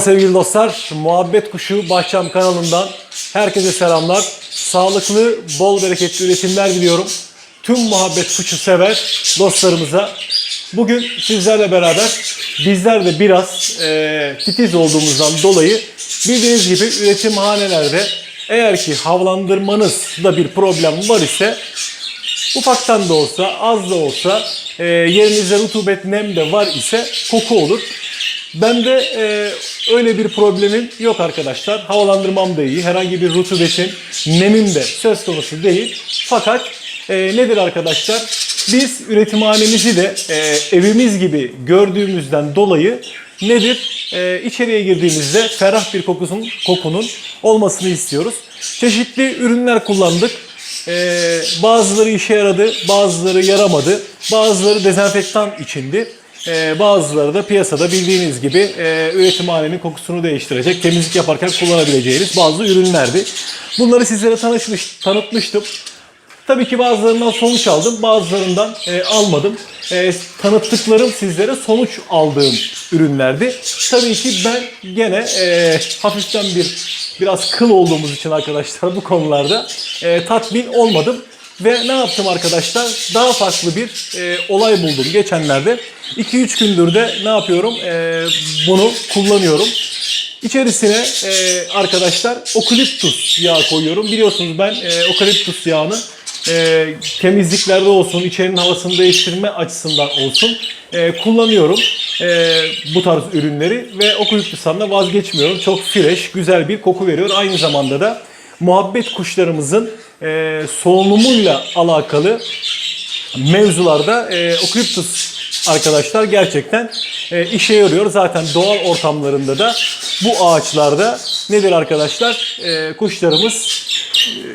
Sevgili dostlar, Muhabbet Kuşu Bahçam kanalından herkese selamlar. Sağlıklı, bol bereketli üretimler diliyorum. Tüm muhabbet kuşu sever dostlarımıza. Bugün sizlerle beraber bizler de biraz e, titiz olduğumuzdan dolayı bildiğiniz gibi üretimhanelerde eğer ki havlandırmanızda bir problem var ise ufaktan da olsa az da olsa e, yerinizde rutubet nem de var ise koku olur. Ben de e, öyle bir problemim yok arkadaşlar. Havalandırmam da iyi. Herhangi bir rutubetin, nemim de söz konusu değil. Fakat e, nedir arkadaşlar? Biz üretimhanemizi de e, evimiz gibi gördüğümüzden dolayı nedir? E, içeriye girdiğimizde ferah bir kokusun, kokunun olmasını istiyoruz. Çeşitli ürünler kullandık. Ee, bazıları işe yaradı, bazıları yaramadı. Bazıları dezenfektan içindi. Ee, bazıları da piyasada bildiğiniz gibi e, üretimhanenin kokusunu değiştirecek, temizlik yaparken kullanabileceğiniz bazı ürünlerdi. Bunları sizlere tanışmış, tanıtmıştım. Tabii ki bazılarından sonuç aldım, bazılarından e, almadım. E, tanıttıklarım sizlere sonuç aldığım ürünlerdi. Tabii ki ben gene e, hafiften bir biraz kıl olduğumuz için arkadaşlar bu konularda e, tatmin olmadım. Ve ne yaptım arkadaşlar? Daha farklı bir e, olay buldum geçenlerde. 2-3 gündür de ne yapıyorum? E, bunu kullanıyorum. İçerisine e, arkadaşlar okaliptus yağı koyuyorum. Biliyorsunuz ben e, okaliptus yağını e, temizliklerde olsun, içerinin havasını değiştirme açısından olsun e, kullanıyorum e, bu tarz ürünleri ve okaliptustan da vazgeçmiyorum. Çok fresh, güzel bir koku veriyor. Aynı zamanda da muhabbet kuşlarımızın e, solunumuyla alakalı mevzularda e, okaliptus arkadaşlar gerçekten e, işe yarıyor. Zaten doğal ortamlarında da bu ağaçlarda nedir arkadaşlar? E, kuşlarımız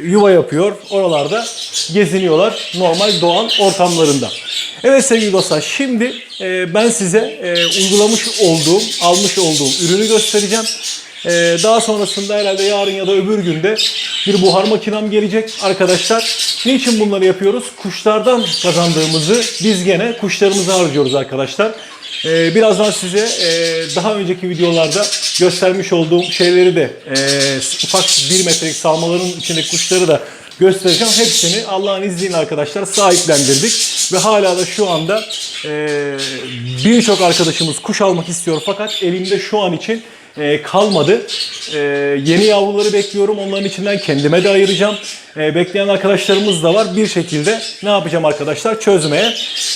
e, yuva yapıyor. Oralarda geziniyorlar normal doğal ortamlarında. Evet sevgili dostlar şimdi e, ben size e, uygulamış olduğum, almış olduğum ürünü göstereceğim. Ee, daha sonrasında herhalde yarın ya da öbür günde bir buhar makinem gelecek arkadaşlar. Niçin bunları yapıyoruz? Kuşlardan kazandığımızı biz gene kuşlarımıza harcıyoruz arkadaşlar. Ee, birazdan size e, daha önceki videolarda göstermiş olduğum şeyleri de e, ufak bir metrelik salmaların içindeki kuşları da göstereceğim. Hepsini Allah'ın izniyle arkadaşlar sahiplendirdik. Ve hala da şu anda e, birçok arkadaşımız kuş almak istiyor fakat elimde şu an için e, kalmadı. E, yeni yavruları bekliyorum. Onların içinden kendime de ayıracağım. E, bekleyen arkadaşlarımız da var. Bir şekilde ne yapacağım arkadaşlar? Çözmeye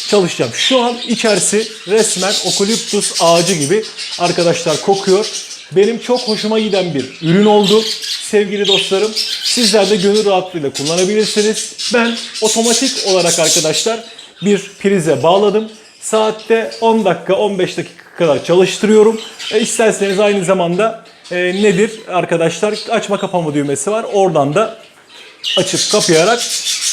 çalışacağım. Şu an içerisi resmen okaliptus ağacı gibi arkadaşlar kokuyor. Benim çok hoşuma giden bir ürün oldu sevgili dostlarım. Sizler de gönül rahatlığıyla kullanabilirsiniz. Ben otomatik olarak arkadaşlar bir prize bağladım. Saatte 10 dakika 15 dakika kadar çalıştırıyorum. E, isterseniz aynı zamanda e, nedir arkadaşlar açma kapama düğmesi var. Oradan da açıp kapayarak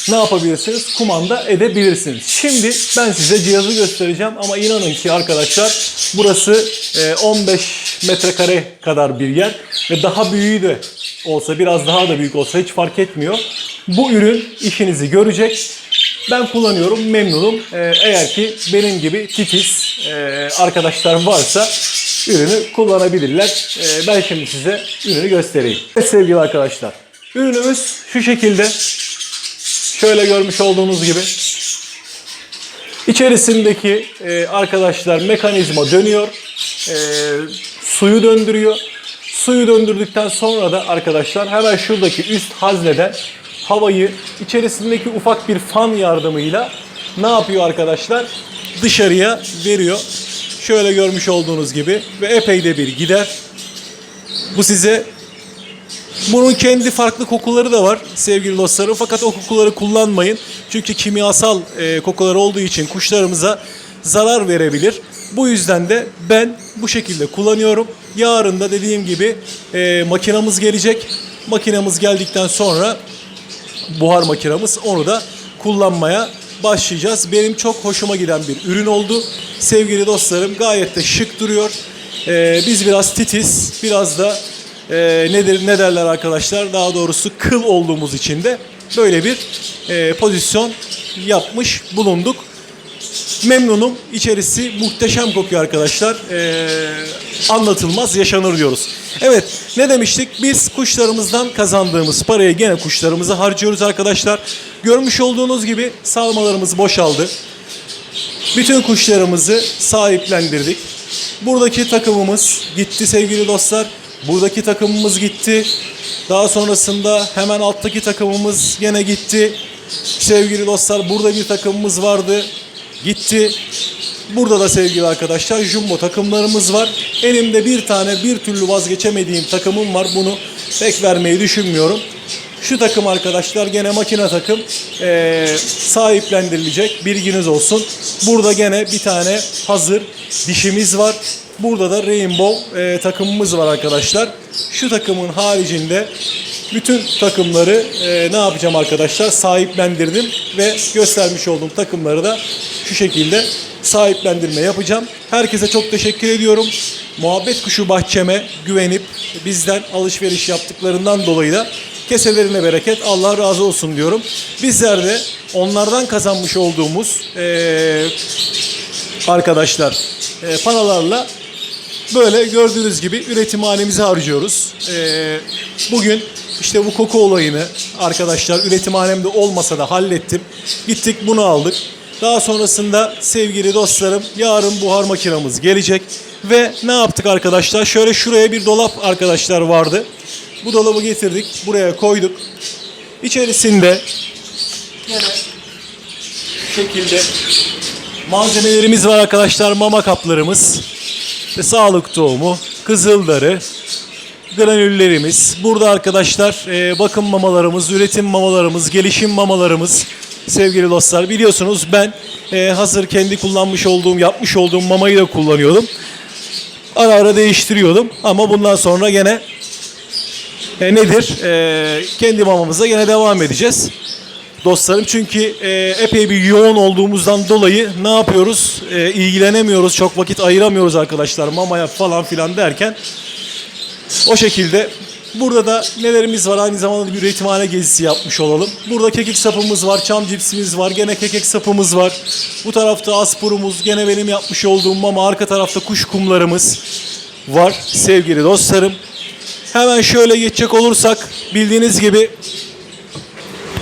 ne yapabilirsiniz? Kumanda edebilirsiniz. Şimdi ben size cihazı göstereceğim ama inanın ki arkadaşlar burası e, 15 metrekare kadar bir yer ve daha büyüğü de olsa biraz daha da büyük olsa hiç fark etmiyor. Bu ürün işinizi görecek. Ben kullanıyorum, memnunum. Ee, eğer ki benim gibi titiz e, arkadaşlar varsa ürünü kullanabilirler. Ee, ben şimdi size ürünü göstereyim. Sevgili arkadaşlar, ürünümüz şu şekilde. Şöyle görmüş olduğunuz gibi. İçerisindeki e, arkadaşlar mekanizma dönüyor. E, suyu döndürüyor. Suyu döndürdükten sonra da arkadaşlar hemen şuradaki üst hazneden havayı içerisindeki ufak bir fan yardımıyla ne yapıyor arkadaşlar? Dışarıya veriyor. Şöyle görmüş olduğunuz gibi ve epey de bir gider. Bu size bunun kendi farklı kokuları da var sevgili dostlarım. Fakat o kokuları kullanmayın. Çünkü kimyasal e, kokular olduğu için kuşlarımıza zarar verebilir. Bu yüzden de ben bu şekilde kullanıyorum. Yarın da dediğim gibi e, makinamız gelecek. Makinamız geldikten sonra buhar makinamız onu da kullanmaya başlayacağız. Benim çok hoşuma giden bir ürün oldu. Sevgili dostlarım gayet de şık duruyor. Ee, biz biraz titiz, biraz da e, nedir ne derler arkadaşlar daha doğrusu kıl olduğumuz için de böyle bir e, pozisyon yapmış bulunduk. Memnunum. İçerisi muhteşem kokuyor arkadaşlar. Ee, anlatılmaz yaşanır diyoruz. Evet ne demiştik? Biz kuşlarımızdan kazandığımız parayı gene kuşlarımıza harcıyoruz arkadaşlar. Görmüş olduğunuz gibi salmalarımız boşaldı. Bütün kuşlarımızı sahiplendirdik. Buradaki takımımız gitti sevgili dostlar. Buradaki takımımız gitti. Daha sonrasında hemen alttaki takımımız gene gitti. Sevgili dostlar burada bir takımımız vardı. Gitti. Burada da sevgili arkadaşlar jumbo takımlarımız var. Elimde bir tane bir türlü vazgeçemediğim takımım var. Bunu pek vermeyi düşünmüyorum. Şu takım arkadaşlar gene makine takım Ee, sahiplendirilecek bilginiz olsun. Burada gene bir tane hazır dişimiz var. Burada da Rainbow e, takımımız var arkadaşlar. Şu takımın haricinde bütün takımları e, ne yapacağım arkadaşlar sahiplendirdim ve göstermiş olduğum takımları da şu şekilde sahiplendirme yapacağım. Herkese çok teşekkür ediyorum. Muhabbet kuşu bahçeme güvenip bizden alışveriş yaptıklarından dolayı da keselerine bereket Allah razı olsun diyorum. Bizler de onlardan kazanmış olduğumuz e, arkadaşlar e, panalarla Böyle gördüğünüz gibi üretimhanemizi harcıyoruz. Ee, bugün işte bu koku olayını arkadaşlar üretimhanemde olmasa da hallettim. Gittik bunu aldık. Daha sonrasında sevgili dostlarım yarın buhar makinamız gelecek. Ve ne yaptık arkadaşlar? Şöyle şuraya bir dolap arkadaşlar vardı. Bu dolabı getirdik. Buraya koyduk. İçerisinde yine şekilde malzemelerimiz var arkadaşlar. Mama kaplarımız. İşte sağlık tohumu, kızıldarı, granüllerimiz. Burada arkadaşlar e, bakım mamalarımız, üretim mamalarımız, gelişim mamalarımız. Sevgili dostlar biliyorsunuz ben e, hazır kendi kullanmış olduğum, yapmış olduğum mamayı da kullanıyordum. Ara ara değiştiriyordum ama bundan sonra gene e, nedir? E, kendi mamamıza gene devam edeceğiz dostlarım. Çünkü e, epey bir yoğun olduğumuzdan dolayı ne yapıyoruz? E, ilgilenemiyoruz, çok vakit ayıramıyoruz arkadaşlar mamaya falan filan derken. O şekilde burada da nelerimiz var aynı zamanda bir üretimhane gezisi yapmış olalım. Burada kekik sapımız var, çam cipsimiz var, gene kekik sapımız var. Bu tarafta aspurumuz, gene benim yapmış olduğum mama, arka tarafta kuş kumlarımız var sevgili dostlarım. Hemen şöyle geçecek olursak bildiğiniz gibi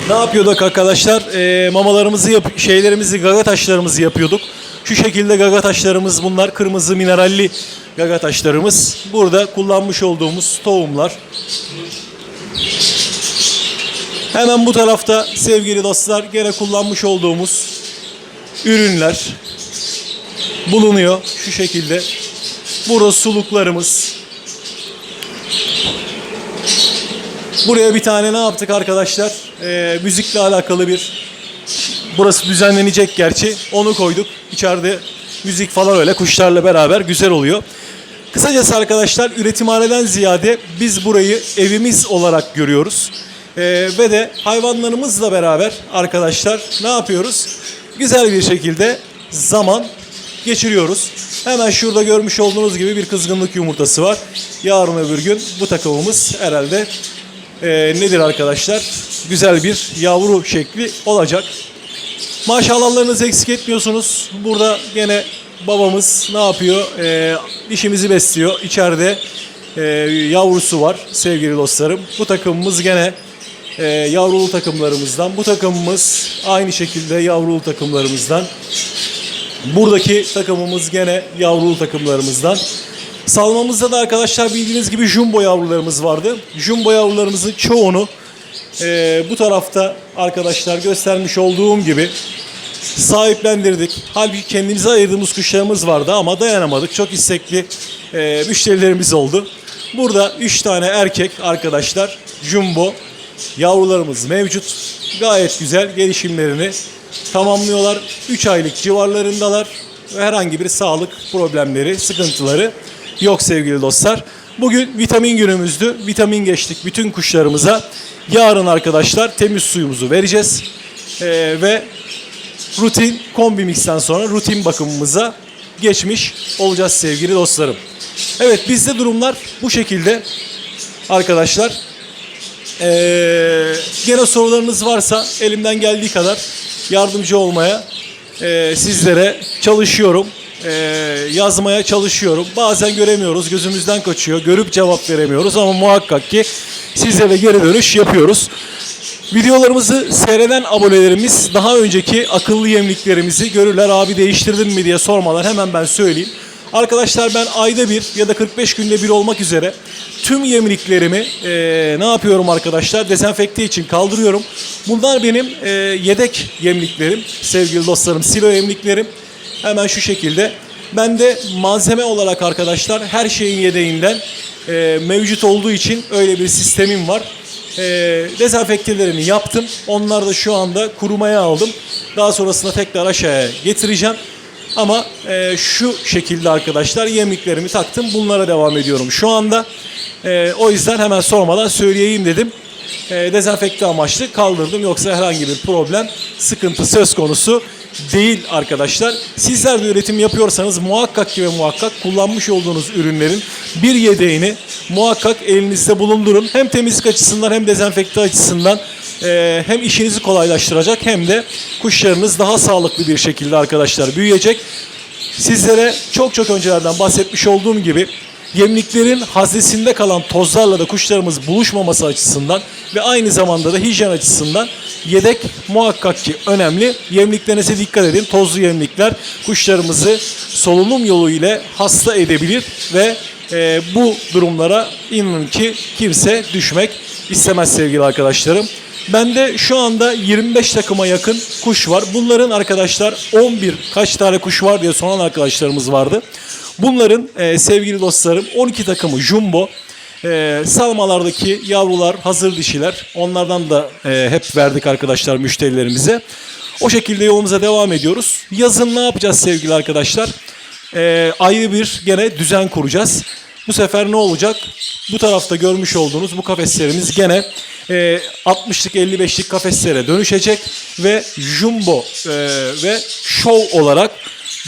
ne yapıyorduk arkadaşlar? Ee, mamalarımızı yap şeylerimizi gaga taşlarımızı yapıyorduk. Şu şekilde gaga taşlarımız bunlar kırmızı mineralli gaga taşlarımız. Burada kullanmış olduğumuz tohumlar. Hemen bu tarafta sevgili dostlar gene kullanmış olduğumuz ürünler bulunuyor şu şekilde. Burada suluklarımız, Buraya bir tane ne yaptık arkadaşlar? Ee, müzikle alakalı bir burası düzenlenecek gerçi. Onu koyduk. İçeride müzik falan öyle kuşlarla beraber güzel oluyor. Kısacası arkadaşlar üretimhaneden ziyade biz burayı evimiz olarak görüyoruz. Ee, ve de hayvanlarımızla beraber arkadaşlar ne yapıyoruz? Güzel bir şekilde zaman geçiriyoruz. Hemen şurada görmüş olduğunuz gibi bir kızgınlık yumurtası var. Yarın öbür gün bu takımımız herhalde e, nedir arkadaşlar? Güzel bir yavru şekli olacak. Maşallahlarınızı eksik etmiyorsunuz. Burada gene babamız ne yapıyor? E, dişimizi besliyor. İçeride e, yavrusu var sevgili dostlarım. Bu takımımız gene e, yavrulu takımlarımızdan. Bu takımımız aynı şekilde yavrulu takımlarımızdan. Buradaki takımımız gene yavrulu takımlarımızdan. Salmamızda da arkadaşlar bildiğiniz gibi jumbo yavrularımız vardı. Jumbo yavrularımızın çoğunu e, bu tarafta arkadaşlar göstermiş olduğum gibi sahiplendirdik. Halbuki kendimize ayırdığımız kuşlarımız vardı ama dayanamadık. Çok istekli e, müşterilerimiz oldu. Burada 3 tane erkek arkadaşlar jumbo yavrularımız mevcut. Gayet güzel gelişimlerini tamamlıyorlar. 3 aylık civarlarındalar herhangi bir sağlık problemleri, sıkıntıları yok sevgili dostlar. Bugün vitamin günümüzdü. Vitamin geçtik bütün kuşlarımıza. Yarın arkadaşlar temiz suyumuzu vereceğiz. Ee, ve rutin kombi mixten sonra rutin bakımımıza geçmiş olacağız sevgili dostlarım. Evet bizde durumlar bu şekilde arkadaşlar. Ee, gene sorularınız varsa elimden geldiği kadar yardımcı olmaya e, sizlere çalışıyorum. E, yazmaya çalışıyorum. Bazen göremiyoruz, gözümüzden kaçıyor. Görüp cevap veremiyoruz ama muhakkak ki sizlere geri dönüş yapıyoruz. Videolarımızı seyreden abonelerimiz daha önceki akıllı yemliklerimizi görürler. Abi değiştirdin mi diye sormalar. Hemen ben söyleyeyim. Arkadaşlar ben ayda bir ya da 45 günde bir olmak üzere tüm yemliklerimi eee, ne yapıyorum arkadaşlar? Dezenfekte için kaldırıyorum. Bunlar benim eee, yedek yemliklerim. Sevgili dostlarım silo yemliklerim. Hemen şu şekilde. Ben de malzeme olarak arkadaşlar her şeyin yedeğinden eee, mevcut olduğu için öyle bir sistemim var. E, dezenfektelerini yaptım. Onlar da şu anda kurumaya aldım. Daha sonrasında tekrar aşağıya getireceğim. Ama e, şu şekilde arkadaşlar yemliklerimi taktım. Bunlara devam ediyorum şu anda. E, o yüzden hemen sormadan söyleyeyim dedim. E, dezenfekte amaçlı kaldırdım. Yoksa herhangi bir problem, sıkıntı söz konusu değil arkadaşlar. Sizler de üretim yapıyorsanız muhakkak ki ve muhakkak kullanmış olduğunuz ürünlerin bir yedeğini muhakkak elinizde bulundurun. Hem temizlik açısından hem dezenfekte açısından e, hem işinizi kolaylaştıracak hem de kuşlarınız daha sağlıklı bir şekilde arkadaşlar büyüyecek. Sizlere çok çok öncelerden bahsetmiş olduğum gibi yemliklerin haznesinde kalan tozlarla da kuşlarımız buluşmaması açısından ve aynı zamanda da hijyen açısından yedek muhakkak ki önemli. Yemliklerinize dikkat edin. Tozlu yemlikler kuşlarımızı solunum yolu ile hasta edebilir ve e, bu durumlara inanın ki kimse düşmek istemez sevgili arkadaşlarım. Bende şu anda 25 takıma yakın kuş var. Bunların arkadaşlar 11 kaç tane kuş var diye soran arkadaşlarımız vardı. Bunların e, sevgili dostlarım 12 takımı jumbo. E, salmalardaki yavrular hazır dişiler. Onlardan da e, hep verdik arkadaşlar müşterilerimize. O şekilde yolumuza devam ediyoruz. Yazın ne yapacağız sevgili arkadaşlar? E, ayrı bir gene düzen kuracağız. Bu sefer ne olacak? Bu tarafta görmüş olduğunuz bu kafeslerimiz gene e, 60'lık 55'lik kafeslere dönüşecek ve jumbo e, ve show olarak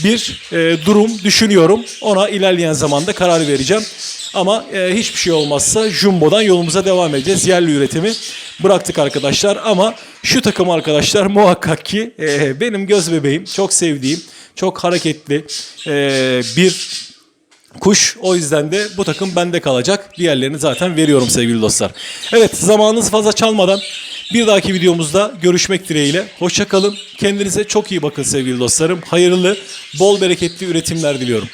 bir e, durum düşünüyorum. Ona ilerleyen zamanda karar vereceğim. Ama e, hiçbir şey olmazsa jumbodan yolumuza devam edeceğiz. Yerli üretimi bıraktık arkadaşlar ama şu takım arkadaşlar muhakkak ki e, benim göz bebeğim, çok sevdiğim, çok hareketli e, bir kuş. O yüzden de bu takım bende kalacak. Diğerlerini zaten veriyorum sevgili dostlar. Evet zamanınızı fazla çalmadan bir dahaki videomuzda görüşmek dileğiyle. Hoşçakalın. Kendinize çok iyi bakın sevgili dostlarım. Hayırlı, bol bereketli üretimler diliyorum.